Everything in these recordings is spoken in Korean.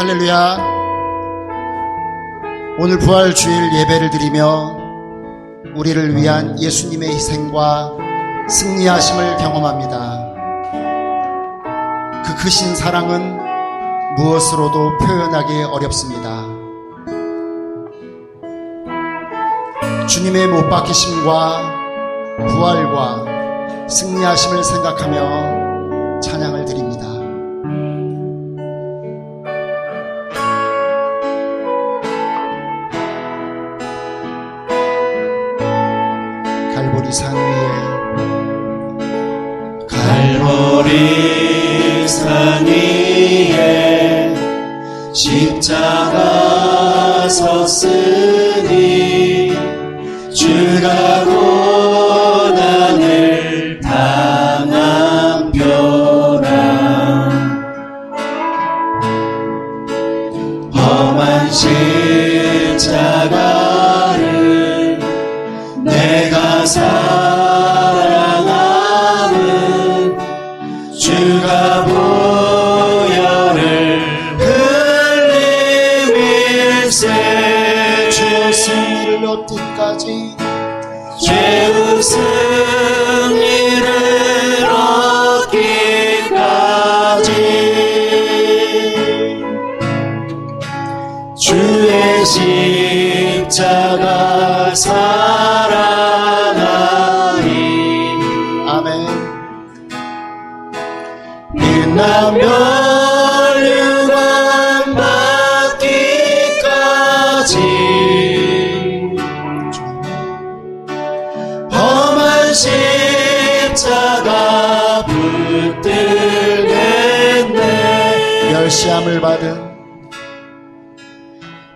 할렐루야. 오늘 부활 주일 예배를 드리며 우리를 위한 예수님의 희생과 승리하심을 경험합니다. 그 크신 사랑은 무엇으로도 표현하기 어렵습니다. 주님의 못 박히심과 부활과 승리하심을 생각하며 찬양을 산 위에 갈보리 산 위에 십자가 섰으니 주가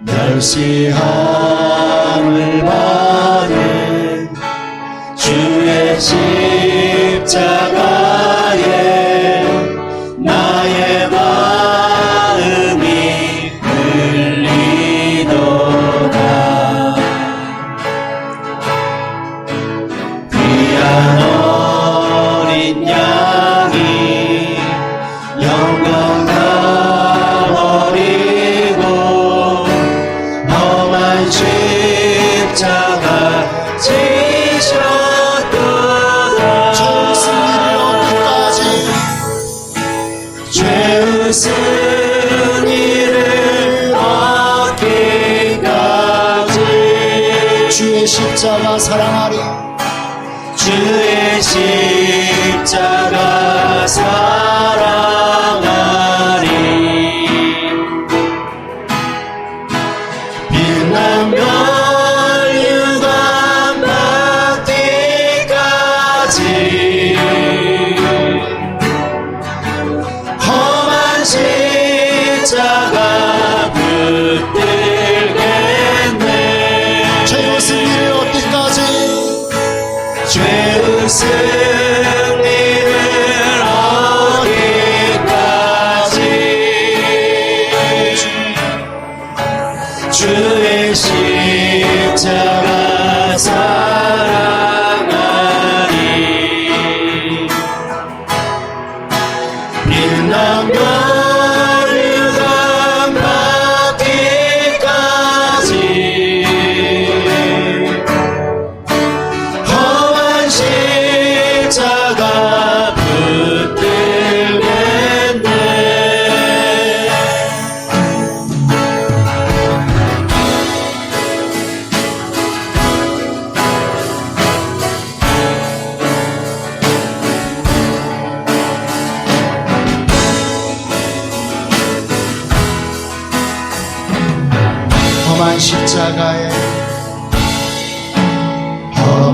멸시함을 받은 주의 십자가 십자가 사랑하리. 주의 십자가 사랑하리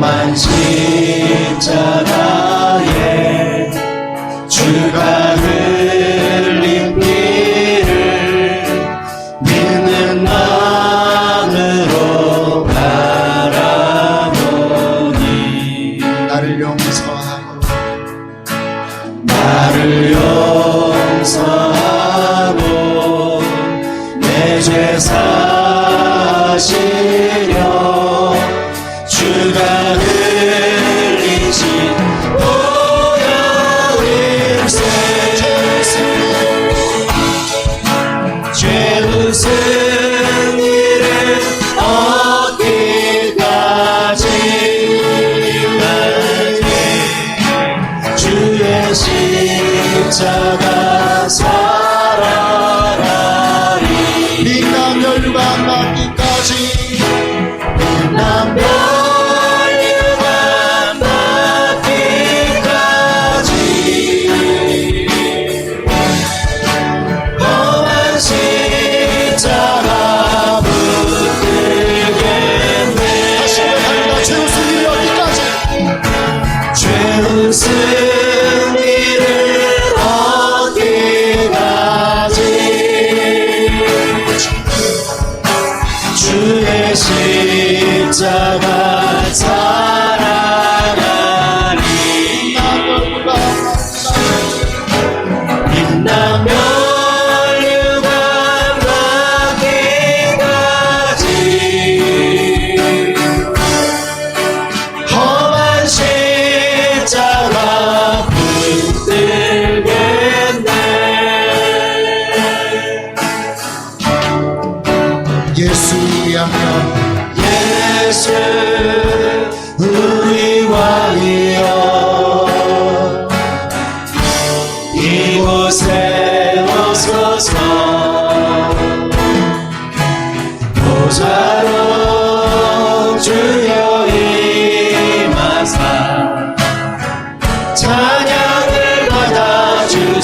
험한 십자가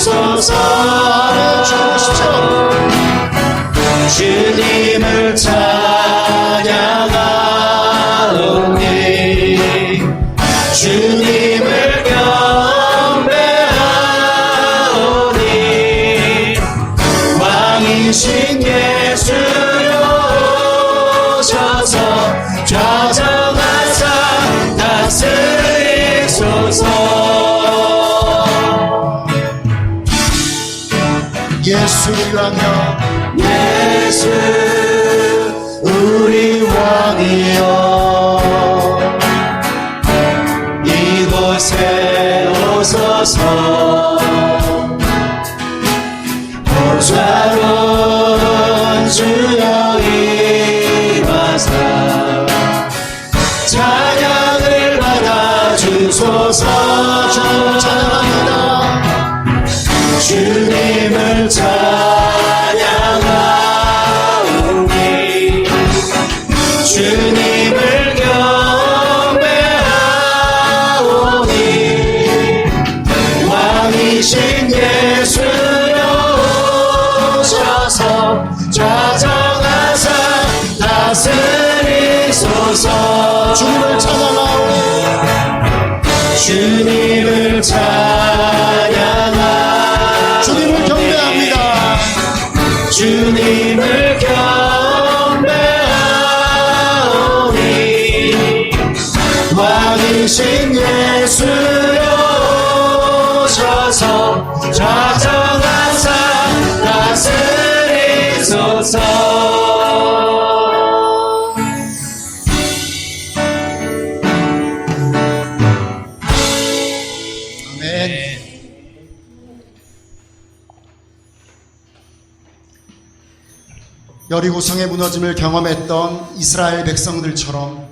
주옵소서 주님을 찾 주님을 찬양하오니 주님을 찬양하 주님을 경배합니다. 주님을 경배하오니 왕이신 예수여 오셔서 자정한 사 다스리소서. 여리고성의 무너짐을 경험했던 이스라엘 백성들처럼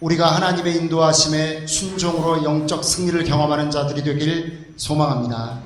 우리가 하나님의 인도하심에 순종으로 영적 승리를 경험하는 자들이 되길 소망합니다.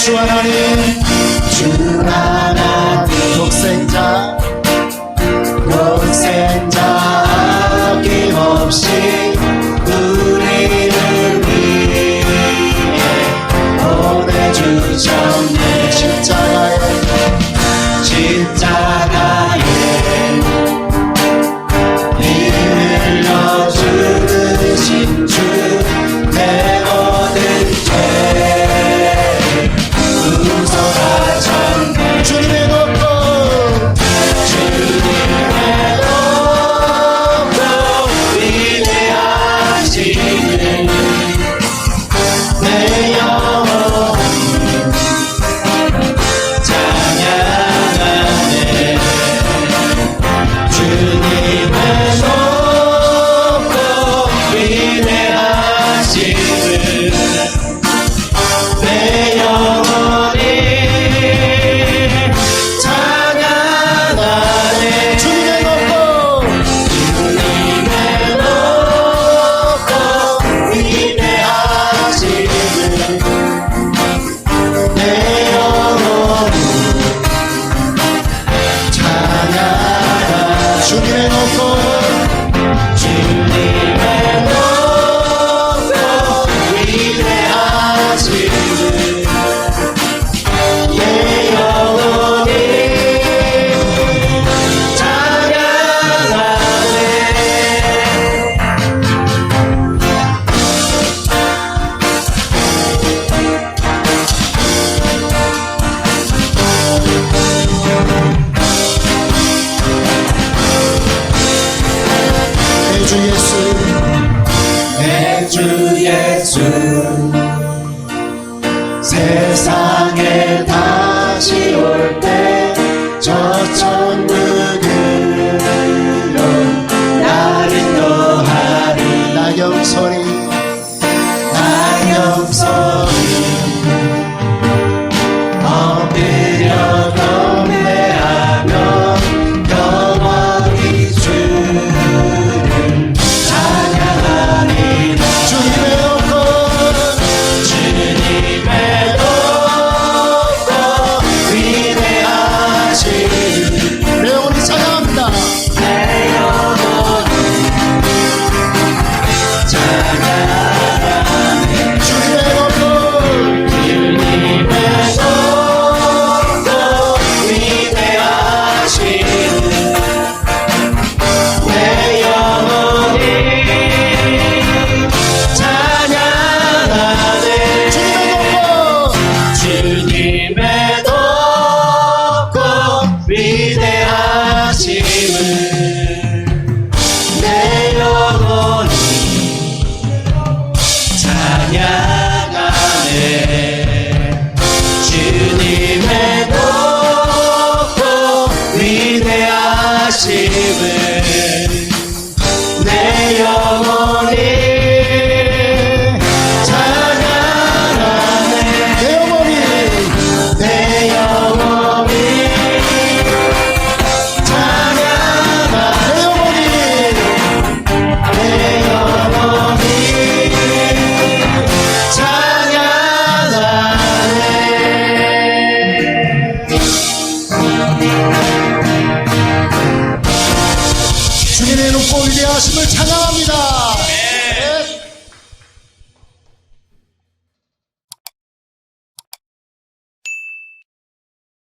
suonare